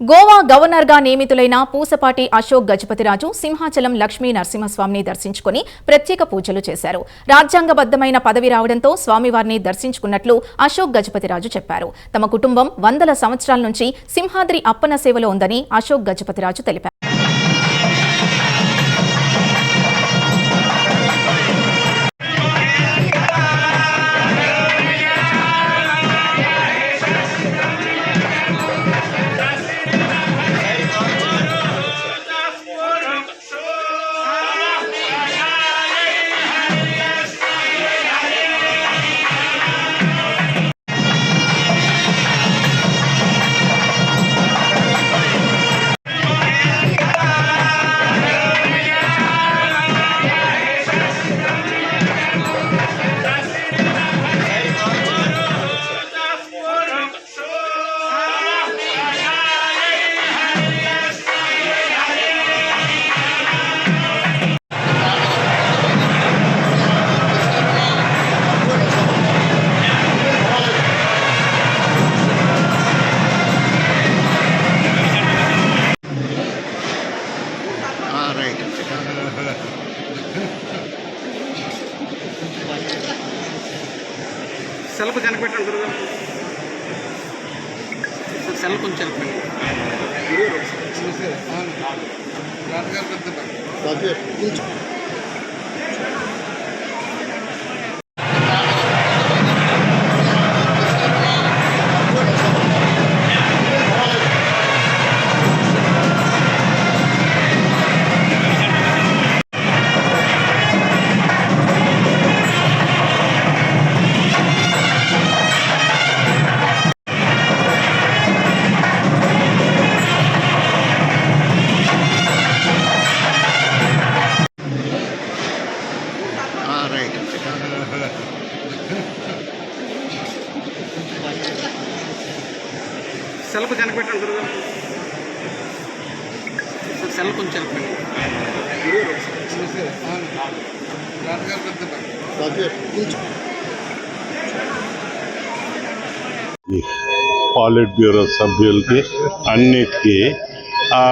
గోవా గవర్నర్గా నియమితులైన పూసపాటి అశోక్ గజపతిరాజు సింహాచలం లక్ష్మీ నరసింహస్వామిని దర్శించుకుని ప్రత్యేక పూజలు చేశారు. రాజ్యాంగబద్ధమైన పదవి రావడంతో స్వామివారిని దర్శించుకున్నట్లు అశోక్ గజపతిరాజు చెప్పారు. తమ కుటుంబం వందల సంవత్సరాల నుంచి సింహాద్రి అప్పన సేవలో ఉందని అశోక్ గజపతిరాజు తెలిపారు. సెల్ఫ్ కనిపెట్టండి గురుగారు సెల్ కొంచెం కనిపెట్టండి సెల్ఫ్ కనిపెట్టండి గురుగారు సెల్ కొంచెం పాలిట్ బ్యూరో సభ్యులకి అన్నిటికీ ఆ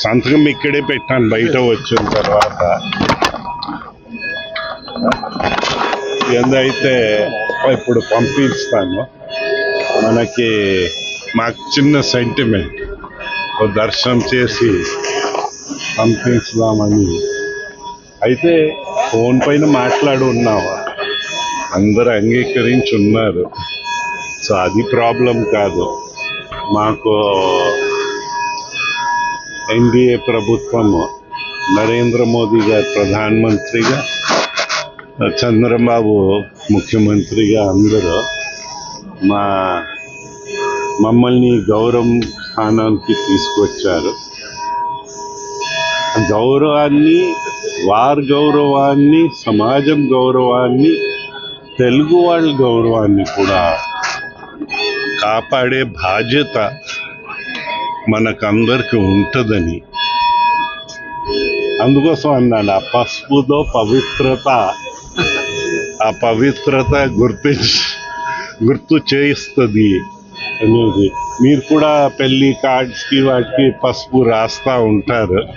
సంతకం ఇక్కడే పెట్టాను బయట వచ్చిన తర్వాత. ఎందైతే ఇప్పుడు పంపిస్తాను మనకి మాకు చిన్న సెంటిమెంట్ దర్శనం చేసి పంపించుదామని. అయితే ఫోన్ పైన మాట్లాడు ఉన్నావా? అందరు అంగీకరించి ఉన్నారు సో అది ప్రాబ్లం కాదు. మాకు ఎన్డీఏ ప్రభుత్వము నరేంద్ర మోదీ గారు ప్రధానమంత్రిగా చంద్రబాబు ముఖ్యమంత్రిగా అందరూ మా మమ్మల్ని గౌరవం స్థానానికి తీసుకొచ్చారు. గౌరవాన్ని వారి గౌరవాన్ని సమాజం గౌరవాన్ని తెలుగు వాళ్ళ గౌరవాన్ని కూడా కాపాడే బాధ్యత మనకందరికి ఉంటుందని అందుకోసం అన్నాను. ఆ పసుపుతో పవిత్రత ఆ పవిత్రత గుర్తించి గుర్తు చేయిస్తుంది. అనేది మీరు కూడా పెళ్ళి కార్డ్స్కి వాటికి పసుపు రాస్తూ ఉంటారు.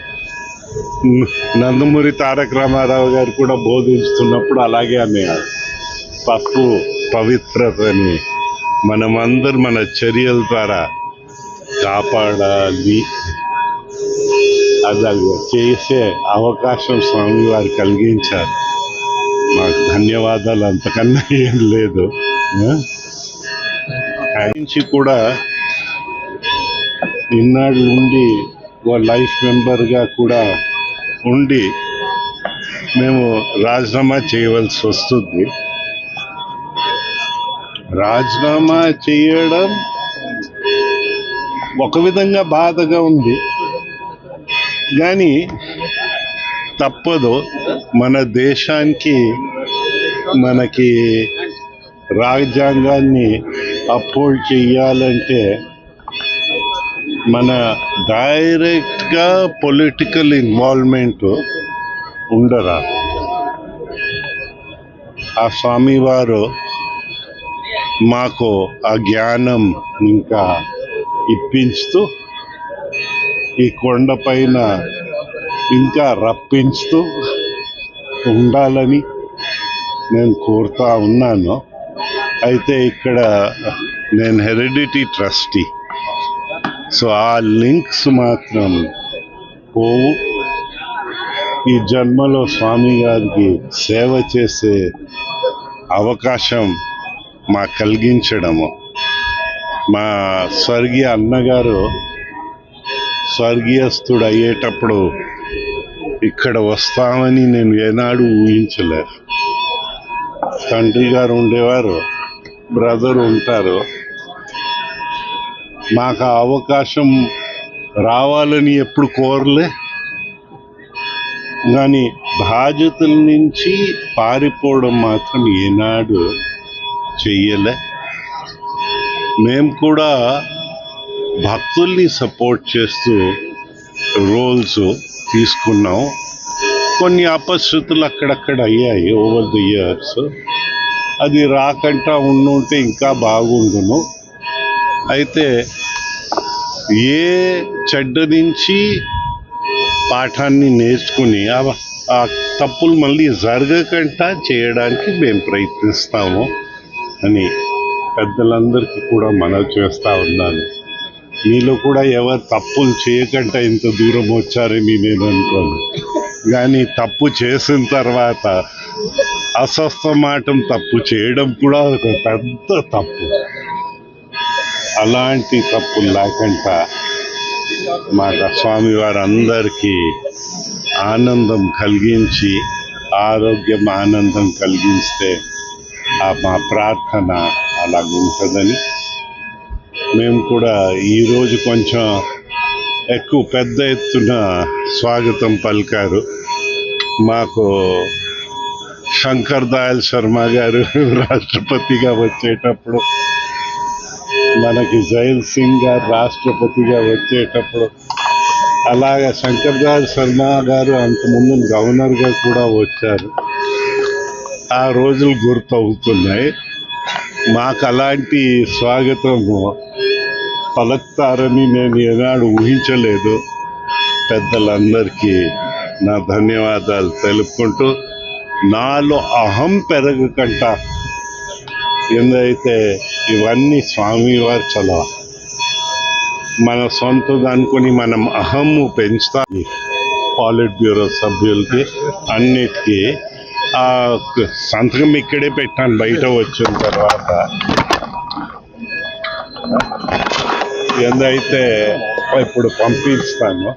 నందమూరి తారక రామారావు గారు కూడా బోధిస్తున్నప్పుడు అలాగే అనేవారు పసుపు పవిత్రతని మనమందరం మన చర్యల ద్వారా కాపాడాలి. అది చేసే అవకాశం స్వామి వారు కలిగించారు. మాకు ధన్యవాదాలు. అంతకన్నా ఏం లేదు. నుంచి కూడా ఇన్నాళ్ళు ఉండి ఓ లైఫ్ మెంబర్గా కూడా ఉండి మేము రాజీనామా చేయవలసి వస్తుంది. రాజీనామా చేయడం ఒక విధంగా బాధగా ఉంది. కానీ తప్పదు. మన దేశానికి మనకి రాజ్యాంగాన్ని అప్హోల్డ్ చేయాలంటే మన డైరెక్ట్గా పొలిటికల్ ఇన్వాల్వ్మెంట్ ఉండరా? ఆ స్వామివారు మాకు ఆ జ్ఞానం ఇంకా ఇప్పించుతూ ఈ కొండపైన ఇంకా రప్పించుతూ ఉండాలని నేను కోరుతా ఉన్నాను. అయితే ఇక్కడ నేను హెరిడిటీ ట్రస్టీ. సో ఆ లింక్స్ మాత్రం పోవు. ఈ జన్మలో స్వామి గారికి సేవ చేసే అవకాశం మా కలిగించడము. మా స్వర్గీయ అన్నగారు స్వర్గీయస్తుడు అయ్యేటప్పుడు ఇక్కడ వస్తామని నేను ఏనాడు ఊహించలేదు. తండ్రి గారు ఉండేవారు. బ్రదర్ ఉంటారు. నాకు ఆ అవకాశం రావాలని ఎప్పుడు కోరలే. కానీ బాధ్యతల నుంచి పారిపోవడం మాత్రం ఏనాడు చెయ్యలే. మేము కూడా భక్తుల్ని సపోర్ట్ చేస్తూ రోల్స్ తీసుకున్నాం. కొన్ని అపశృతులు అక్కడక్కడ అయ్యాయి ఓవర్ ది ఇయర్స్ అది రాకుండా ఉండుంటే ఇంకా బాగుండును. అయితే ఏ చెడ్డ నుంచి పాఠాన్ని నేర్చుకుని ఆ- తప్పులు మళ్ళీ జరగకుండా చేయడానికి మేము ప్రయత్నిస్తాము అని పెద్దలందరికీ కూడా మనవి చేస్తూ ఉన్నాను. మీలో కూడా ఎవరు తప్పులు చేయకుండా ఇంత దూరం వచ్చారని నేను అనుకోను కానీ తప్పు చేసిన తర్వాత అస్వస్థమాటం తప్పు చేయడం కూడా ఒక పెద్ద తప్పు. అలాంటి తప్పులు లేకుండా మాకు స్వామి వారందరికీ ఆనందం కలిగించి ఆరోగ్యం ఆనందం కలిగిస్తే ఆ మా ప్రార్థన అలాగుంటుందని మేము కూడా ఈరోజు కొంచెం ఎక్కువ పెద్ద ఎత్తున స్వాగతం పలికారు. మాకు శంకర్ దయాల్ శర్మ గారు రాష్ట్రపతిగా వచ్చేటప్పుడు మనకి జైల్ సింగ్ గారు రాష్ట్రపతిగా వచ్చేటప్పుడు అలాగే శంకర్ దయాల్ శర్మ గారు అంతకుముందు గవర్నర్గా కూడా వచ్చారు. ఆ రోజులు గుర్తవుతున్నాయి. మాకు అలాంటి స్వాగతము పలుకుతారని నేను ఏనాడు ఊహించలేదు. పెద్దలందరికీ నా ధన్యవాదాలు తెలుపుకుంటూ నాలో అహం పెరగకుండా ఎందైతే ఇవన్నీ స్వామివారి చలవ మన సొంతది అనుకుని మనం అహమ్ము పెంచుతాం. పాలిట్ బ్యూరో సభ్యులకి అన్నిటికీ. ఆ సంతకం ఇక్కడే పెట్టాను బయట వచ్చిన తర్వాత. ఏందైతే ఇప్పుడు పంపిస్తాను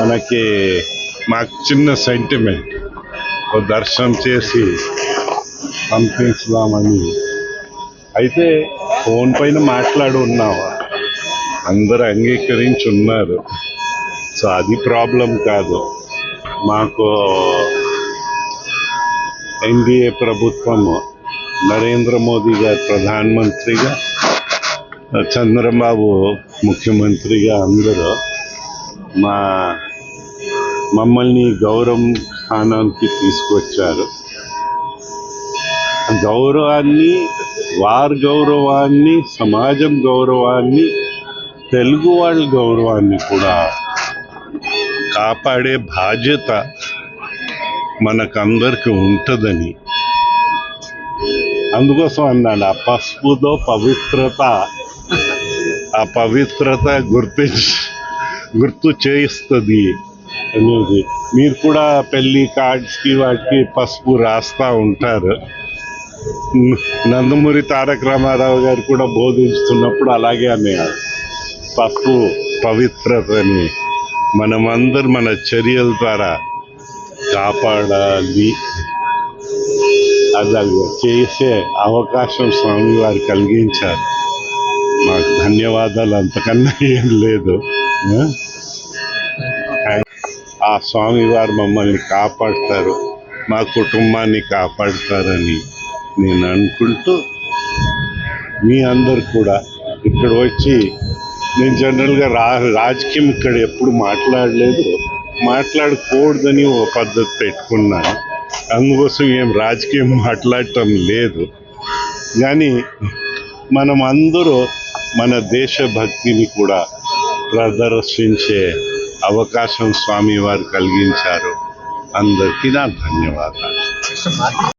మనకి మాకు చిన్న సెంటిమెంట్ దర్శనం చేసి పంపించుదామని. అయితే ఫోన్ పైన మాట్లాడు ఉన్నావా? అందరు అంగీకరించి ఉన్నారు సో అది ప్రాబ్లం కాదు. మాకు ఎన్డీఏ ప్రభుత్వము నరేంద్ర మోదీ గారు ప్రధానమంత్రిగా చంద్రబాబు ముఖ్యమంత్రిగా అందరూ మా మమ్మల్ని గౌరవం స్థానానికి తీసుకొచ్చారు. గౌరవాన్ని వారి గౌరవాన్ని సమాజం గౌరవాన్ని తెలుగు వాళ్ళ గౌరవాన్ని కూడా కాపాడే బాధ్యత మనకందరికి ఉంటుందని అందుకోసం అన్నాడు ఆ పసుపుతో పవిత్రత ఆ పవిత్రత గుర్తించి గుర్తు చేయిస్తుంది. అనేది మీరు కూడా పెళ్ళి కార్డ్స్కి వాటికి పసుపు రాస్తూ ఉంటారు. నందమూరి తారక రామారావు గారు కూడా బోధించుతున్నప్పుడు అలాగే అనేవారు పసుపు పవిత్రతని మనమందరం మన చర్యల ద్వారా కాపాడాలి. అది చేసే అవకాశం స్వామి వారు కలిగించారు. మాకు ధన్యవాదాలు. అంతకన్నా ఏం లేదు. ఆ స్వామివారు మమ్మల్ని కాపాడతారు మా కుటుంబాన్ని కాపాడతారని నేను అనుకుంటూ మీ అందరు కూడా ఇక్కడ వచ్చి నేను జనరల్గా రా రాజకీయం ఇక్కడ ఎప్పుడు మాట్లాడలేదు. మాట్లాడకూడదని ఒక పద్ధతి పెట్టుకున్నాను. అందుకోసం ఏం రాజకీయం మాట్లాడటం లేదు. కానీ మనం అందరూ మన దేశభక్తిని కూడా ప్రదర్శించే అవకాశం స్వామి వారు కలిగించారు. అందరికీ నా ధన్యవాదాలు.